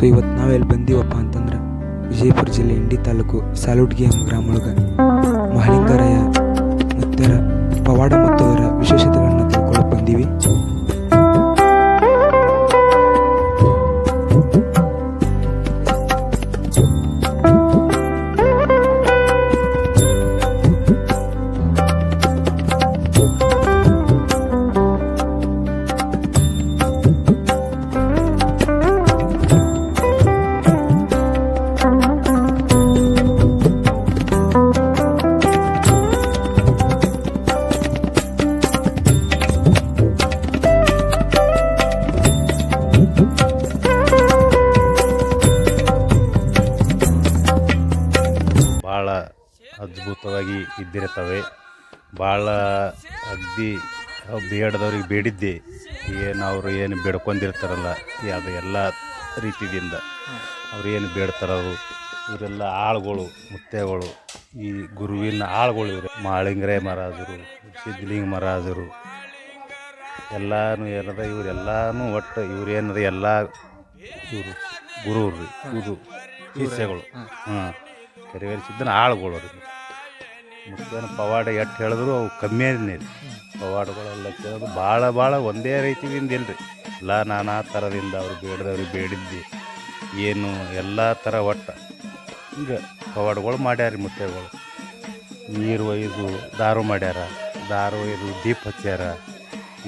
So ಇವತ್ತು ನಾವು ಎಲ್ಲಿ ಬಂದೀವಪ್ಪ ಅಂತಂದ್ರೆ ವಿಜಯಪುರ ಜಿಲ್ಲೆ ಇಂಡಿ ತಾಲೂಕು ಸಾಲುಟ್ಗಿ ಎಂಬ ಗ್ರಾಮ ಒಳಗೆ ಮಹಲಿಂಗರಾಯ ಮುತ್ತರ ಪವಾಡ ಮತ್ತು ಅವರ ವಿಶೇಷತೆಗಳನ್ನು ತಿಳ್ಕೊಳ್ಳೋಕೆ ಬಂದೀವಿ. ಅದ್ಭುತವಾಗಿ ಇದ್ದಿರ್ತವೆ ಭಾಳ ಅಗ್ದಿ ಬೇಡದವ್ರಿಗೆ ಬೇಡಿದ್ದೆ. ಏನು ಅವರು ಏನು ಬೇಡ್ಕೊಂಡಿರ್ತಾರಲ್ಲ ಅದು ಎಲ್ಲ ರೀತಿಯಿಂದ ಅವ್ರು ಏನು ಬೇಡ್ತಾರವರು ಇವರೆಲ್ಲ ಆಳುಗಳು ಮುತ್ತೆಗಳು. ಈ ಗುರುವಿನ ಆಳುಗಳು ಇವರು. ಮಾಳಿಂಗ್ರೆ ಮಹಾರಾಜರು ಸಿದ್ಧಲಿಂಗ ಮಹಾರಾಜರು. ಎಲ್ಲಾನು ಏನದ ಇವರೆಲ್ಲಾನು ಒಟ್ಟು ಇವ್ರು ಏನದ ಎಲ್ಲ ಇವರು ಗುರು ರೀ ಇದು ಶಿಷ್ಯಗಳು. ಹಾಂ. ಕರಿವೇರಿ ಆಳ್ಗಳು ಆಳುಗಳು ಮುಖ್ಯನ ಪವಾಡ ಎಷ್ಟು ಹೇಳಿದ್ರು ಅವು ಕಮ್ಮಿ ರೀ ಪವಾಡಗಳೆಲ್ಲ ಕೇಳೋದು ಭಾಳ ಭಾಳ ಒಂದೇ ರೀತಿಯಿಂದ ಇಲ್ರಿ. ಎಲ್ಲ ನಾನಾ ಥರದಿಂದ ಅವ್ರು ಬೇಡದವ್ರಿಗೆ ಬೇಡಿದ್ದು ಏನು ಎಲ್ಲ ಥರ ಒಟ್ಟು. ಹಿಂಗೆ ಪವಾಡಗಳು ಮಾಡ್ಯಾರ ರೀ ಮುತ್ತೆಗಳು ನೀರು ಒಯ್ದು ದಾರು ಮಾಡ್ಯಾರ. ದಾರು ಒಯ್ದು ದೀಪ ಹಚ್ಚಾರ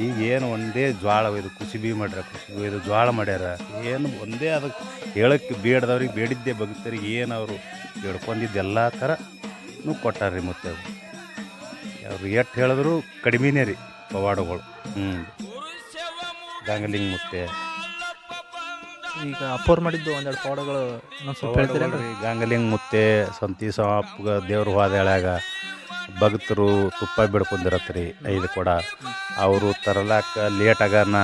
ಈಗ ಏನು ಒಂದೇ ಜ್ವಾಳ ಇದು ಕುಸಿಬಿ ಮಾಡ್ಯಾರ ಕುಸಿಬಿ ಇದು ಜ್ವಾಳ ಮಾಡ್ಯಾರ. ಏನು ಒಂದೇ ಅದಕ್ಕೆ ಹೇಳಕ್ಕೆ ಬೇಡದವ್ರಿಗೆ ಬೇಡಿದ್ದೆ ಭಕ್ತರಿಗೆ ಏನು ಅವರು ಬೇಡ್ಕೊಂಡಿದ್ದು ಎಲ್ಲ ಥರನೂ ಕೊಟ್ಟಾರ ರೀ ಮತ್ತೆ ಅವ್ರು. ಎಷ್ಟು ಹೇಳಿದ್ರು ಕಡಿಮೆನೇ ರೀ ಪವಾಡಗಳು. ಹ್ಞೂ ಗಂಗಲಿಂಗ ಮುತ್ತೆ. ಈಗ ಅಪ್ಪೋರ್ ಮಾಡಿದ್ದು ಒಂದೆರಡು ಪವಾಡಗಳು ಗಾಂಗಲಿಂಗ್ ಮುತ್ತೆ ಸಂತಿ ಸಾಪ್ಗ ದೇವ್ರ ಹೋದೇಳ್ಯಾಗ ಭಕ್ತರು ತುಪ್ಪ ಬಿಡ್ಕೊಂಡಿರತ್ತೆ ರೀ ಐದು ಕೊಡ. ಅವರು ತರಲಾಕ ಲೇಟ್ ಆಗನ,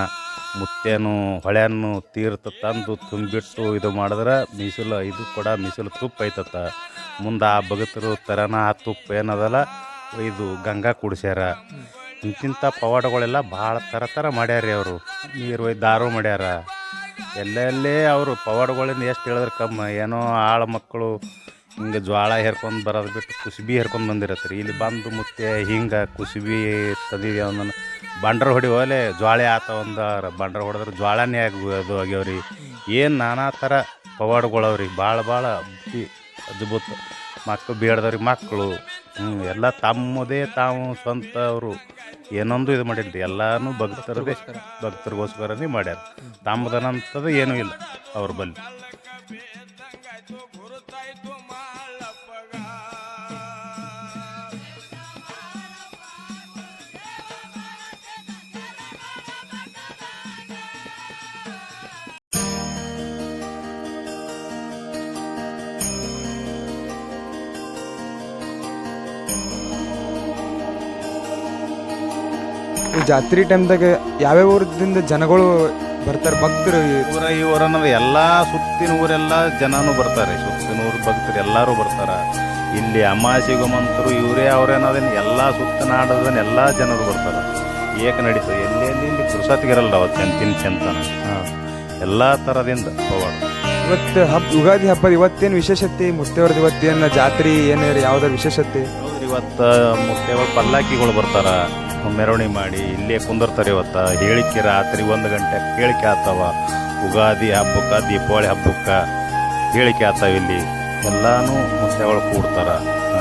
ಮುತ್ತೇನು ಹೊಳೆಯನ್ನು ತೀರ್ತ ತಂದು ತುಂಬಿಟ್ಟು ಇದು ಮಾಡಿದ್ರೆ ಮೀಸಲು ಇದು ಕೊಡ, ಮೀಸಲು ತುಪ್ಪ ಐತತ್ತ. ಮುಂದೆ ಆ ಭಗತರು ತರನ ಆ ತುಪ್ಪ ಏನದಲ್ಲ, ಇದು ಗಂಗಾ ಕುಡಿಸ್ಯಾರ. ಇಂತಿಂಥ ಪವಾಡಗಳೆಲ್ಲ ಭಾಳ ಥರ ಥರ ಮಾಡ್ಯಾರ ರೀ ಅವರು. ನೀರು ಒಯ್ದು ದಾರು ಮಾಡ್ಯಾರ. ಎಲ್ಲೆಲ್ಲೇ ಅವರು ಪವಾಡಗಳಿಂದ ಎಷ್ಟು ಹೇಳಿದ್ರೆ ಕಮ್ಮ, ಏನೋ ಆಳು ಮಕ್ಕಳು ಹಿಂಗೆ ಜ್ವಾಳ ಹೇರ್ಕೊಂಡು ಬರೋದು ಬಿಟ್ಟು ಕುಸುಬಿ ಹೇರ್ಕೊಂಡು ಬಂದಿರತ್ತೆ ರೀ ಇಲ್ಲಿ ಬಂದು ಮುತ್ತೆ ಹಿಂಗೆ ಕುಸುಬಿ ತದೀವಿ ಅವನನ್ನು ಬಂಡ್ರ ಹೊಡಿ ಹೋಲೆ ಜ್ವಾಳೆ ಆತ ಒಂದು ಬಂಡ್ರ ಹೊಡೆದ್ರೆ ಜ್ವಾಳನೇ ಅದು ಆಗ್ಯಾವ್ರಿ. ಏನು ನಾನಾ ಥರ ಪವಾಡ್ಗಳವ್ರಿ. ಭಾಳ ಭಾಳ ಅದ್ಭುತ ಮಕ್ಕಳು ಬೇಡ್ದವ್ರಿಗೆ ಮಕ್ಕಳು ಹ್ಞೂ ಎಲ್ಲ ತಮ್ಮದೇ ತಾವು ಸ್ವಂತ ಅವರು. ಏನೊಂದು ಇದು ಮಾಡಿಲ್ಲ ಎಲ್ಲನೂ ಭಕ್ತರದೇ, ಭಕ್ತರಿಗೋಸ್ಕರನೇ ಮಾಡ್ಯಾರ. ತಮ್ಮದನಂಥದ್ದು ಏನೂ ಇಲ್ಲ ಅವ್ರ ಬಲ್ಲಿ. ಈ ಜಾತ್ರೆ ಟೈಮ್ದಾಗ ಯಾವ್ಯಾವ ಊರದಿಂದ ಜನಗಳು ಬರ್ತಾರೆ ಭಕ್ತರು? ಈ- ಊರ ಈ ಎಲ್ಲ ಸುತ್ತಿನ ಊರೆಲ್ಲ ಜನನೂ ಬರ್ತಾರೆ ಸುತ್ತಿನ ಊರು ಭಕ್ತರು ಎಲ್ಲರೂ ಬರ್ತಾರೆ. ಇಲ್ಲಿ ಅಮಾಸಿಗೊಮ್ಮಂತರು ಇವರೇ ಅವ್ರೇನದೇನು ಎಲ್ಲ ಸುತ್ತಿನ ನಾಡದನ್ ಎಲ್ಲ ಜನರು ಬರ್ತಾರೆ. ಏಕ ನಡೀತದೆ ಎಲ್ಲಿ ಎಲ್ಲಿ ಇಲ್ಲಿ ಪುರುಸತ್ಗಿರಲ್ಲ ಅವತ್ತು ಚಂತಿನ ಚೆಂತನ ಹಾಂ. ಎಲ್ಲ ಥರದಿಂದ ಹೋಗೋದು. ಇವತ್ತು ಹಬ್ಬ ಯುಗಾದಿ ಹಬ್ಬದ ಇವತ್ತೇನು ವಿಶೇಷತೆ? ಮುತ್ತೇವ್ರದ್ದು ಇವತ್ತೇನು ಜಾತ್ರೆ ಏನೇ ಯಾವ್ದಾರ ವಿಶೇಷತೆ? ಹೌದ್ರಿ ಇವತ್ತು ಮುತ್ತೆಗಳು ಪಲ್ಲಾಕಿಗಳು ಬರ್ತಾರ. ಮೆರವಣಿಗೆ ಮಾಡಿ ಇಲ್ಲೇ ಕುಂದಿರ್ತಾರೆ ಇವತ್ತು. ಹೇಳಿಕೆ ರಾತ್ರಿ ಒಂದು ಗಂಟೆ. ಹೇಳಿಕೆ ಆಗ್ತಾವ ಉಗಾದಿ ಹಬ್ಬಕ್ಕೆ, ದೀಪಾವಳಿ ಹಬ್ಬಕ್ಕೆ ಹೇಳಿಕೆ ಆತವ ಇಲ್ಲಿ. ಎಲ್ಲಾನು ಮುಂದೆಗಳು ಕೂಡ್ತಾರ.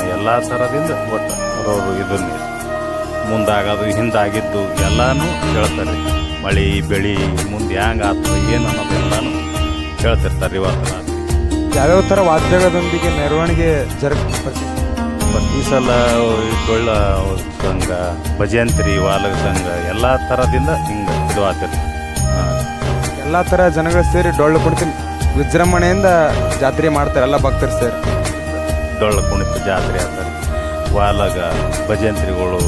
ಎಲ್ಲ ಥರದಿಂದ ಒಟ್ಟು ಅವ್ರವ್ರು ಇದನ್ನ. ಮುಂದಾಗೋದು, ಹಿಂದಾಗಿದ್ದು ಎಲ್ಲಾನು ಹೇಳ್ತಾರೆ. ಮಳೆ, ಬೆಳೆ, ಮುಂದೆ ಹ್ಯಾಂಗ ಆಗ್ತದೆ ಏನು ಅನ್ನೋದು ಎಲ್ಲಾನು ಹೇಳ್ತಿರ್ತಾರೆ ಇವತ್ತು ಯಾವ್ಯಾವ ಥರ ವಾದ್ಯಗಳೊಂದಿಗೆ ಮೆರವಣಿಗೆ ಜರುಗ್ ಬರ್ತಿದೆ ಪ್ರತಿ ಸಲ ಗೊಳ್ಳ ಡೊಳ್ಳ ಸಂಘ ಭಜಂತ್ರಿ ವಾಲಗ ಸಂಘ ಎಲ್ಲ ಥರದಿಂದ ಹಿಂಗೆ ಇದು ಆಗ್ತಿರ್ತದೆ ಎಲ್ಲ ಥರ ಜನಗಳು ಸೇರಿ ಡೊಳ್ಳು ಕುಣಿತೀನಿ ವಿಜೃಂಭಣೆಯಿಂದ ಜಾತ್ರೆ ಮಾಡ್ತಾರೆ ಎಲ್ಲ ಭಕ್ತರು ಸೇರಿ. ಡೊಳ್ಳು ಕುಣಿತ ಜಾತ್ರೆ ಆಗ್ತಾರೆ ವಾಲಗ ಭಜಂತ್ರಿಗಳು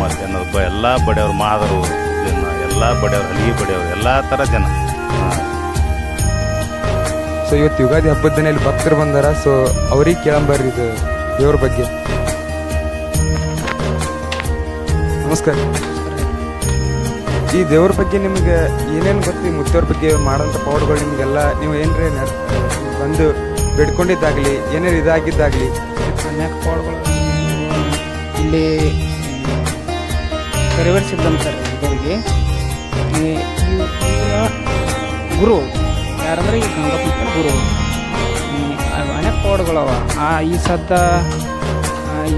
ಮತ್ತು ಏನಪ್ಪ ಎಲ್ಲ ಬಡಿಯವ್ರು ಮಾದರು ಜನ ಎಲ್ಲ ಬಡಿಯವ್ರು ಹಲಿಗೆ ಬಡಿಯವ್ರು ಎಲ್ಲ ಥರ ಜನ. ಸೊ ಇವತ್ತು ಯುಗಾದಿ ಹಬ್ಬದ ದಿನ ಇಲ್ಲಿ ಭಕ್ತರು ಬಂದಾರ ಸೊ ಅವ್ರಿಗೆ ಕೇಳಂಬರ್ರಿ ಇದು. ದೇವ್ರ ಬಗ್ಗೆ. ನಮಸ್ಕಾರ. ಈ ದೇವ್ರ ಬಗ್ಗೆ ನಿಮ್ಗೆ ಏನೇನು ಗೊತ್ತು? ಈ ಮುತ್ತೇವ್ರ ಬಗ್ಗೆ ಮಾಡೋಂಥ ಪೌಡ್ಗಳು ನಿಮಗೆಲ್ಲ ನೀವು ಏನರೇ ಬಂದು ಬೇಡ್ಕೊಂಡಿದ್ದಾಗಲಿ, ಏನೇನು ಇದಾಗಿದ್ದಾಗಲಿ? ಇಲ್ಲಿ ನೆರವೇರಿಸಿದ್ದಂತಾರೆ ಈ ಗುರು ಯಾರಂದ್ರೆ ಈ ಗಂಗಪ್ಪ ಗುರು. ಅನೇಕ ಆ ಈ ಸದ್ದ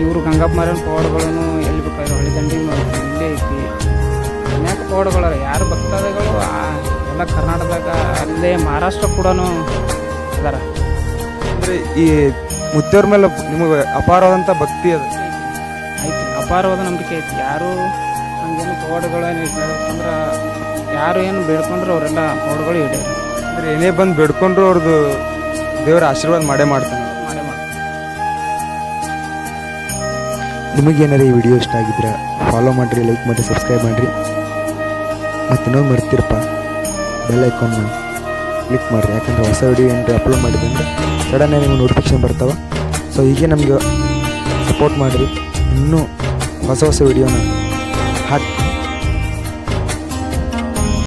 ಇವರು ಗಂಗಪ್ಪ ಮಾರನ ಪವಾಡ್ಗಳನ್ನು ಎಲ್ಲಿ ಬೇಕಾದ್ರೆ ಹೊಳಿ ದಂಡಿ ಇಲ್ಲೇ ಐತಿ. ಅನೇಕ ಪೌಡ್ಗಳವ ಯಾರು ಭಕ್ತಾದಿಗಳು? ಎಲ್ಲ ಕರ್ನಾಟಕದಾಗ ಅಲ್ಲೇ ಮಹಾರಾಷ್ಟ್ರ ಕೂಡ ಅದಾರ. ಅಂದರೆ ಈ ಮುತ್ತೇವ್ರ ಮೇಲೆ ನಿಮಗೆ ಅಪಾರವಾದಂಥ ಭಕ್ತಿ ಅದು. ಐತಿ ಅಪಾರವಾದ ನಂಬಿಕೆ ಐತಿ. ಯಾರು ಹಂಗೇನು ಪವಾಡಗಳೇನು ಅಂದ್ರೆ ಯಾರು ಏನು ಬೇಡ್ಕೊಂಡ್ರೆ ಅವರೆಲ್ಲ ಪವಾಡಗಳು ಇಡೀ ಅಂದರೆ ಏನೇ ಬಂದು ಬೇಡ್ಕೊಂಡ್ರು ಅವ್ರದ್ದು ದೇವರ ಆಶೀರ್ವಾದ ಮಾಡೇ ಮಾಡ್ತಾನೆ. ನಿಮಗೇನಾರ ಈ ವಿಡಿಯೋ ಇಷ್ಟ ಆಗಿದ್ರೆ ಫಾಲೋ ಮಾಡಿರಿ ಲೈಕ್ ಮಾಡಿ ಸಬ್ಸ್ಕ್ರೈಬ್ ಮಾಡಿರಿ. ಮತ್ತು ನಾವು ಮರ್ತಿರಪ್ಪ ಬೆಲ್ ಐಕಾನ್ನ ಕ್ಲಿಕ್ ಮಾಡಿರಿ. ಯಾಕಂದ್ರೆ ಹೊಸ ವಿಡಿಯೋ ಏನಾರ ಅಪ್ಲೋಡ್ ಮಾಡಿದ್ರೆ ಅಂದರೆ ಸಡನ್ನಾಗಿ ನಿಮಗೆ ನೋಟಿಫಿಕೇಶನ್ ಬರ್ತಾವೆ. ಸೊ ಹೀಗೆ ನಮಗೆ ಸಪೋರ್ಟ್ ಮಾಡಿರಿ. ಇನ್ನೂ ಹೊಸ ಹೊಸ ವಿಡಿಯೋನ